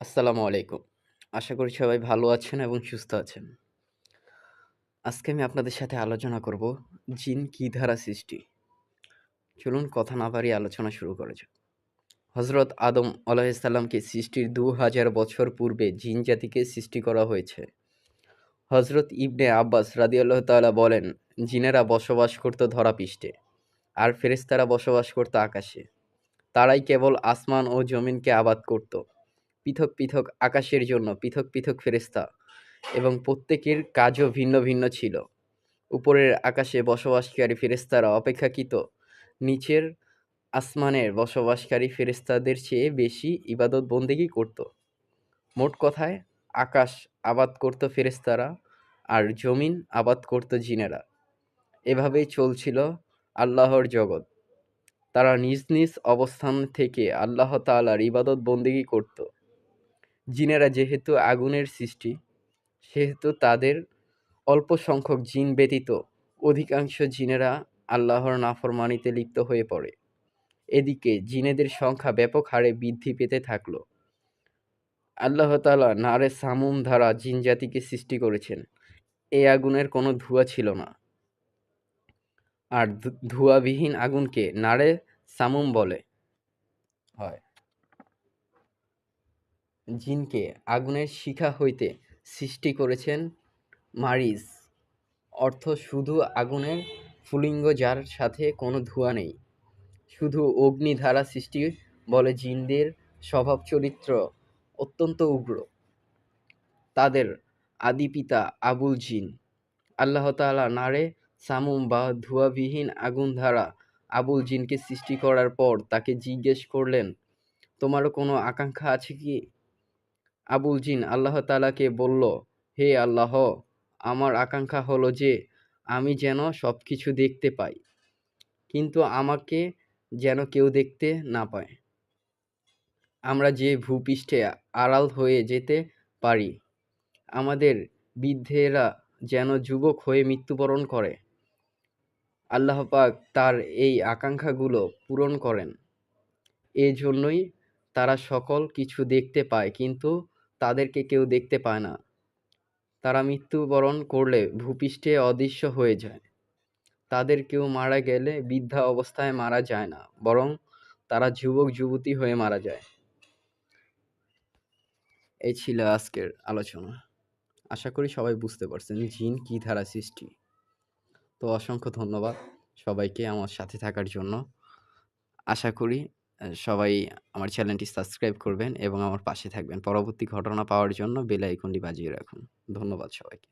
আসসালামু আলাইকুম। আশা করি সবাই ভালো আছেন এবং সুস্থ আছেন। আজকে আমি আপনাদের সাথে আলোচনা করব জিন কি ধারা সৃষ্টি? চলুন কথা না বাড়িয়ে আলোচনা শুরু করা যাক। হযরত আদম আলাইহিসসালামকে সৃষ্টির ২০০০ বছর পূর্বে জিন জাতিকে সৃষ্টি করা হয়েছে। হজরত ইবনে আব্বাস রাদিয়াল্লাহু তাআলা বলেন, জিনেরা বসবাস করত ধরাপৃষ্ঠে, আর ফেরেস্তারা বসবাস করত আকাশে। তারাই কেবল আসমান ও জমিনকে আবাদ করত। পৃথক পৃথক আকাশের জন্য, পৃথক পৃথক ফেরেশতা এবং প্রত্যেকের কাজও ভিন্ন ভিন্ন ছিল। উপরের আকাশে বসবাসকারী ফেরেশতারা অপেক্ষাকৃত, নিচের আসমানের বসবাসকারী ফেরেশতাদের চেয়ে বেশি ইবাদত বন্দেগী করত। মোট কথায়, আকাশ আবাদ করত ফেরেশতারা আর জমিন আবাদ করত জিনেরা। এভাবেই চলছিল আল্লাহর জগৎ। তারা নিজ নিজ অবস্থান থেকে আল্লাহ তাআলার ইবাদত বন্দেগী করত। জিনেরা যেহেতু আগুনের সৃষ্টি, সেহেতু তাদের অল্প সংখ্যক জিন ব্যতীত অধিকাংশ জিনেরা আল্লাহর নাফরমানিতে লিপ্ত হয়ে পড়ে। এদিকে জিনেদের সংখ্যা ব্যাপক হারে বৃদ্ধি পেতে থাকল। আল্লাহ তাআলা নারে সামুম ধারা জিন জাতিকে সৃষ্টি করেছেন। এই আগুনের কোনো ধোঁয়া ছিল না। আর ধোঁয়াবিহীন আগুনকে নারে সামুম বলে হয়। জিনকে আগুনের শিখা হইতে সৃষ্টি করেছেন মারিজ অর্থ শুধু আগুনের স্ফুলিঙ্গ যার সাথে কোনো ধোঁয়া নেই। শুধু অগ্নি দ্বারা সৃষ্টি বলে জিনদের স্বভাব চরিত্র অত্যন্ত উগ্র। তাদের আদি পিতা আবুল জিন। আল্লাহ তাআলা নারে সামুম বা ধোঁয়াবিহীন আগুন দ্বারা আবুল জিনকে সৃষ্টি করার পর তাকে জিজ্ঞেস করলেন, তোমারও কোনো আকাঙ্ক্ষা আছে কি? আবুল জিন আল্লাহ তালাকে বলল, হে আল্লাহ, আমার আকাঙ্ক্ষা হলো যে আমি যেন সব কিছু দেখতে পাই, কিন্তু আমাকে যেন কেউ দেখতে না পায়। আমরা যে ভূপৃষ্ঠে আড়াল হয়ে যেতে পারি, আমাদের বৃদ্ধেরা যেন যুবক হয়ে মৃত্যুবরণ করে। আল্লাহ পাক তার এই আকাঙ্ক্ষাগুলো পূরণ করেন। এ জন্যই তারা সকল কিছু দেখতে পায় কিন্তু তাদেরকে কেউ দেখতে পায় না। তারা মৃত্যুবরণ করলে ভূপৃষ্ঠে অদৃশ্য হয়ে যায়। তাদের কেউ মারা গেলে বৃদ্ধা অবস্থায় মারা যায় না, বরং তারা যুবক-যুবতী হয়ে মারা যায়। এই ছিল আজকের আলোচনা। আশা করি সবাই বুঝতে পারছেন জিন কি ধারা সৃষ্টি। তো অসংখ্য ধন্যবাদ সবাইকে আমার সাথে থাকার জন্য। আশা করি সবাই আমার চ্যানেলটি সাবস্ক্রাইব করবেন এবং আমার পাশে থাকবেন। পরবর্তী ঘটনা পাওয়ার জন্য বেল আইকনটি বাজিয়ে রাখুন। ধন্যবাদ সবাইকে।